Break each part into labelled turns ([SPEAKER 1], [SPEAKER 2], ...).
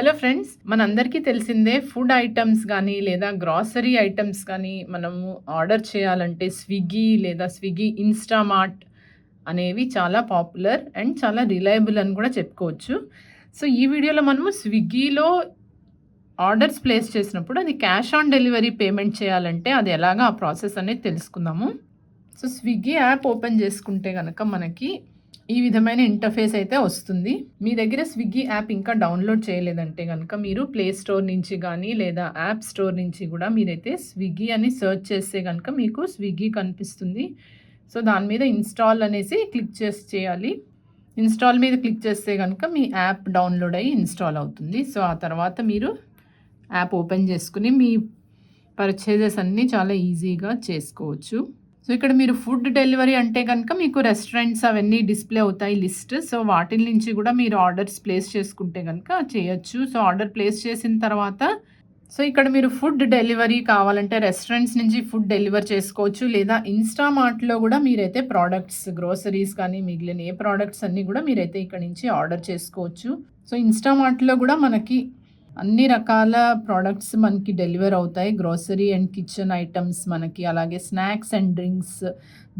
[SPEAKER 1] Hello friends మనందరికీ తెలిసిందే food items కానీ లేదా గ్రాసరీ ఐటమ్స్ కానీ మనము ఆర్డర్ చేయాలంటే స్విగ్గీ లేదా స్విగ్గీ ఇన్స్టామార్ట్ అనేవి చాలా పాపులర్ అండ్ చాలా రిలయబుల్ అని కూడా చెప్పుకోవచ్చు. సో ఈ వీడియోలో మనము స్విగ్గీలో ఆర్డర్స్ ప్లేస్ చేసినప్పుడు అది క్యాష్ ఆన్ డెలివరీ పేమెంట్ చేయాలంటే అది ఎలాగా ఆ ప్రాసెస్ అనేది తెలుసుకుందాము. సో స్విగ్గీ యాప్ ఓపెన్ చేసుకుంటే కనుక మనకి ఈ విధమైన ఇంటర్ఫేస్ అయితే వస్తుంది. మీ దగ్గర స్విగ్గీ యాప్ ఇంకా డౌన్లోడ్ చేయలేదంటే కనుక మీరు ప్లే స్టోర్ నుంచి కానీ లేదా యాప్ స్టోర్ నుంచి కూడా మీరైతే స్విగ్గీ అని సెర్చ్ చేస్తే కనుక మీకు స్విగ్గీ కనిపిస్తుంది. సో దాని మీద ఇన్స్టాల్ అనేసి క్లిక్ చేసి చేయాలి. ఇన్స్టాల్ మీద క్లిక్ చేస్తే కనుక మీ యాప్ డౌన్లోడ్ అయ్యి ఇన్స్టాల్ అవుతుంది. సో ఆ తర్వాత మీరు యాప్ ఓపెన్ చేసుకుని మీ పర్చేజెస్ అన్నీ చాలా ఈజీగా చేసుకోవచ్చు. సో ఇక్కడ మీరు ఫుడ్ డెలివరీ అంటే కనుక మీకు రెస్టారెంట్స్ అవన్నీ డిస్ప్లే అవుతాయి లిస్ట్ సో వాటి నుంచి కూడా మీరు ఆర్డర్స్ ప్లేస్ చేసుకుంటే కనుక చేయొచ్చు. సో ఆర్డర్ ప్లేస్ చేసిన తర్వాత సో ఇక్కడ మీరు ఫుడ్ డెలివరీ కావాలంటే రెస్టారెంట్స్ నుంచి ఫుడ్ డెలివర్ చేసుకోవచ్చు. లేదా ఇన్స్టామార్ట్లో కూడా మీరైతే ప్రోడక్ట్స్ గ్రోసరీస్ కానీ మిగిలిన ఏ ప్రోడక్ట్స్ అన్నీ కూడా మీరైతే ఇక్కడ నుంచి ఆర్డర్ చేసుకోవచ్చు. సో ఇన్స్టామార్ట్లో కూడా మనకి అన్ని రకాల ప్రోడక్ట్స్ మనకి డెలివర్ అవుతాయి. గ్రోసరీ అండ్ కిచెన్ ఐటమ్స్ మనకి అలాగే snacks and drinks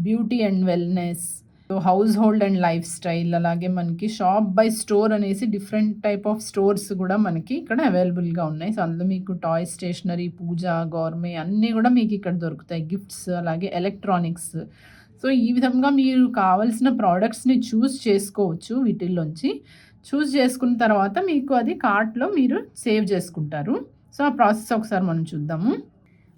[SPEAKER 1] beauty and wellness household and lifestyle అలాగే మనకి షాప్ బై స్టోర్ అనేసి డిఫరెంట్ టైప్ ఆఫ్ స్టోర్స్ కూడా మనకి ఇక్కడ అవైలబుల్గా ఉన్నాయి. సో అందులో మీకు టాయ్ స్టేషనరీ పూజ గవర్మే అన్నీ కూడా మీకు ఇక్కడ దొరుకుతాయి. గిఫ్ట్స్ అలాగే ఎలక్ట్రానిక్స్ సో ఈ విధంగా మీరు కావలసిన ప్రోడక్ట్స్ని చూస్ చేసుకోవచ్చు వీటిల్లోంచి. చూస్ చేసుకున్న తర్వాత మీకు అది కార్ట్లో మీరు సేవ్ చేసుకుంటారు. సో ఆ ప్రాసెస్ ఒకసారి మనం చూద్దాము.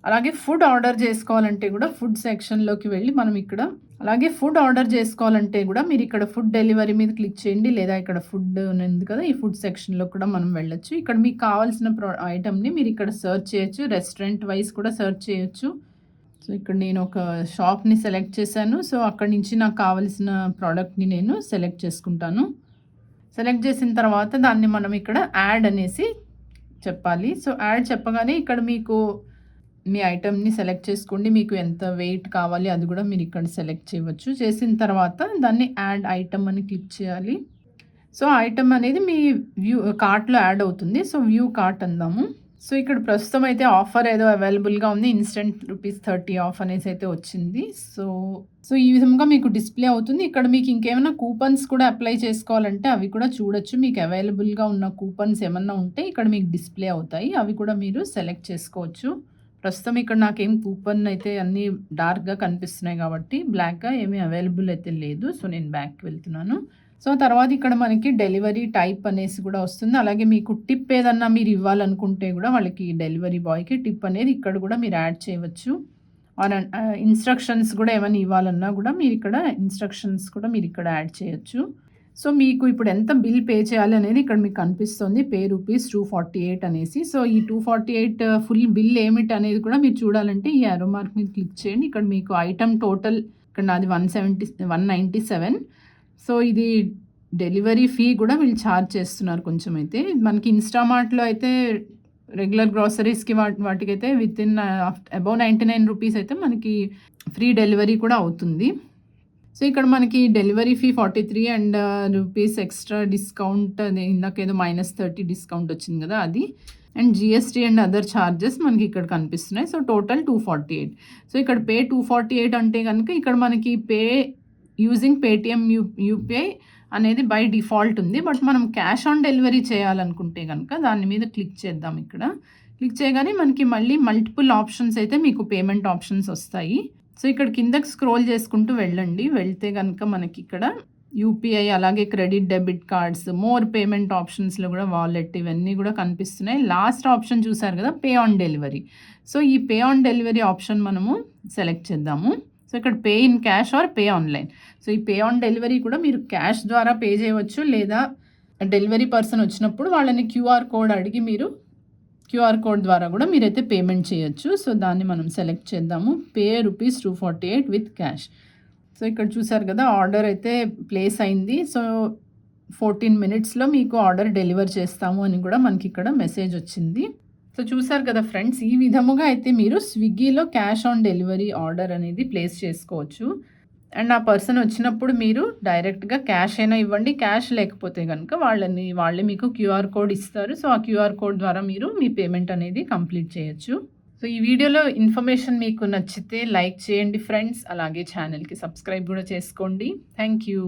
[SPEAKER 1] అలాగే ఫుడ్ ఆర్డర్ చేసుకోవాలంటే కూడా ఫుడ్ సెక్షన్లోకి వెళ్ళి మనం ఇక్కడ అలాగే ఫుడ్ ఆర్డర్ చేసుకోవాలంటే కూడా మీరు ఇక్కడ ఫుడ్ డెలివరీ మీద క్లిక్ చేయండి. లేదా ఇక్కడ ఫుడ్ ఉంది కదా ఈ ఫుడ్ సెక్షన్లో కూడా మనం వెళ్ళొచ్చు. ఇక్కడ మీకు కావాల్సిన ప్రో ఐటమ్ని మీరు ఇక్కడ సెర్చ్ చేయొచ్చు. రెస్టారెంట్ వైజ్ కూడా సెర్చ్ చేయొచ్చు. సో ఇక్కడ నేను ఒక షాప్ని సెలెక్ట్ చేశాను. సో అక్కడి నుంచి నాకు కావాల్సిన ప్రోడక్ట్ని నేను సెలెక్ట్ చేసుకుంటాను. సెలెక్ట్ చేసిన తర్వాత దాన్ని మనం ఇక్కడ యాడ్ అనేసి చెప్పాలి. సో యాడ్ చెప్పగానే ఇక్కడ మీకు మీ ఐటెంని సెలెక్ట్ చేసుకోండి. మీకు ఎంత వెయిట్ కావాలి అది కూడా మీరు ఇక్కడ సెలెక్ట్ చేయవచ్చు. చేసిన తర్వాత దాన్ని యాడ్ ఐటమ్ అని క్లిక్ చేయాలి. సో ఐటమ్ అనేది మీ వ్యూ కార్ట్లో యాడ్ అవుతుంది. సో వ్యూ కార్ట్ అందాము. సో ఇక్కడ ప్రస్తుతం అయితే ఆఫర్ ఏదో అవైలబుల్గా ఉంది. ఇన్స్టెంట్ రూపీస్ థర్టీ ఆఫ్ అనేసి అయితే వచ్చింది. సో సో ఈ విధంగా మీకు డిస్ప్లే అవుతుంది. ఇక్కడ మీకు ఇంకేమైనా కూపన్స్ కూడా అప్లై చేసుకోవాలంటే అవి కూడా చూడొచ్చు. మీకు అవైలబుల్గా ఉన్న కూపన్స్ ఏమన్నా ఉంటే ఇక్కడ మీకు డిస్ప్లే అవుతాయి. అవి కూడా మీరు సెలెక్ట్ చేసుకోవచ్చు. ప్రస్తుతం ఇక్కడ నాకేం కూపన్ అయితే అన్నీ డార్క్గా కనిపిస్తున్నాయి కాబట్టి బ్లాక్గా ఏమీ అవైలబుల్ అయితే లేదు. సో నేను బ్యాక్కి వెళ్తున్నాను. సో తర్వాత ఇక్కడ మనకి డెలివరీ టైప్ అనేసి కూడా వస్తుంది. అలాగే మీకు టిప్ ఏదన్నా మీరు ఇవ్వాలనుకుంటే కూడా వాళ్ళకి డెలివరీ బాయ్కి టిప్ అనేది ఇక్కడ కూడా మీరు యాడ్ చేయవచ్చు. ఆర్ ఇన్స్ట్రక్షన్స్ కూడా ఏమైనా ఇవ్వాలన్నా కూడా మీరు ఇక్కడ ఇన్స్ట్రక్షన్స్ కూడా మీరు ఇక్కడ యాడ్ చేయొచ్చు. సో మీకు ఇప్పుడు ఎంత బిల్ పే చేయాలి అనేది ఇక్కడ మీకు కనిపిస్తుంది. Pay rupees two forty eight అనేసి. సో ఈ two forty eight full bill ఏమిటి అనేది కూడా మీరు చూడాలంటే ఈ అరో మార్క్ మీద క్లిక్ చేయండి. ఇక్కడ మీకు ఐటమ్ టోటల్ ఇక్కడ నాది one seventy one ninety seven. So ఇది డెలివరీ ఫీ కూడా వీళ్ళు ఛార్జ్ చేస్తున్నారు కొంచెం అయితే మనకి ఇన్స్టామార్ట్లో అయితే రెగ్యులర్ గ్రాసరీస్కి వాటి వాటికైతే within above ninety nine rupees అయితే మనకి ఫ్రీ డెలివరీ కూడా అవుతుంది. సో ఇక్కడ మనకి delivery fee forty three and rupees extra discount అది ఇందాకేదో మైనస్ థర్టీ డిస్కౌంట్ వచ్చింది కదా అది. And GST and other charges మనకి ఇక్కడ కనిపిస్తున్నాయి. So total two forty eight. So ఇక్కడ పే టూ ఫార్టీ ఎయిట్ అంటే కనుక ఇక్కడ మనకి pay using Paytm U UPI అనేది బై డిఫాల్ట్ ఉంది. బట్ మనం క్యాష్ ఆన్ డెలివరీ చేయాలనుకుంటే కనుక దాని మీద క్లిక్ చేద్దాం ఇక్కడ. క్లిక్ చేయగానే మనకి మళ్ళీ మల్టిపుల్ ఆప్షన్స్ అయితే మీకు పేమెంట్ ఆప్షన్స్ వస్తాయి. సో ఇక్కడ కిందకి స్క్రోల్ చేసుకుంటూ వెళ్ళండి. వెళ్తే కనుక మనకి ఇక్కడ యూపీఐ అలాగే credit debit cards more payment ఆప్షన్స్లో కూడా వాలెట్ ఇవన్నీ కూడా కనిపిస్తున్నాయి. లాస్ట్ ఆప్షన్ చూసారు కదా పే ఆన్ డెలివరీ. సో ఈ పే ఆన్ డెలివరీ ఆప్షన్ మనము సెలెక్ట్ చేద్దాము. సో ఇక్కడ pay in cash or pay online. So ఈ పే ఆన్ డెలివరీ కూడా మీరు క్యాష్ ద్వారా పే చేయవచ్చు లేదా డెలివరీ పర్సన్ వచ్చినప్పుడు వాళ్ళని క్యూఆర్ కోడ్ అడిగి మీరు క్యూఆర్ కోడ్ ద్వారా కూడా మీరైతే పేమెంట్ చేయొచ్చు. సో దాన్ని మనం సెలెక్ట్ చేద్దాము. Pay rupees two forty eight with cash. So ఇక్కడ చూసారు కదా ఆర్డర్ అయితే ప్లేస్ అయింది. సో ఫోర్టీన్ మినిట్స్లో మీకు ఆర్డర్ డెలివర్ చేస్తాము అని కూడా మనకి ఇక్కడ మెసేజ్ వచ్చింది. సో చూసారు కదా ఫ్రెండ్స్ ఈ విధముగా అయితే మీరు స్విగ్గీలో క్యాష్ ఆన్ డెలివరీ ఆర్డర్ అనేది ప్లేస్ చేసుకోవచ్చు. అండ్ ఆ పర్సన్ వచ్చినప్పుడు మీరు డైరెక్ట్‌గా క్యాష్ అయినా ఇవ్వండి. క్యాష్ లేకపోతే కనుక వాళ్ళని వాళ్ళే మీకు క్యూఆర్ కోడ్ ఇస్తారు. సో, ఆ క్యూఆర్ కోడ్ ద్వారా మీరు మీ పేమెంట్ అనేది కంప్లీట్ చేయొచ్చు. సో, ఈ వీడియోలో ఇన్ఫర్మేషన్ మీకు నచ్చితే లైక్ చేయండి ఫ్రెండ్స్. అలాగే ఛానల్కి సబ్స్క్రైబ్ కూడా చేసుకోండి. Thank you.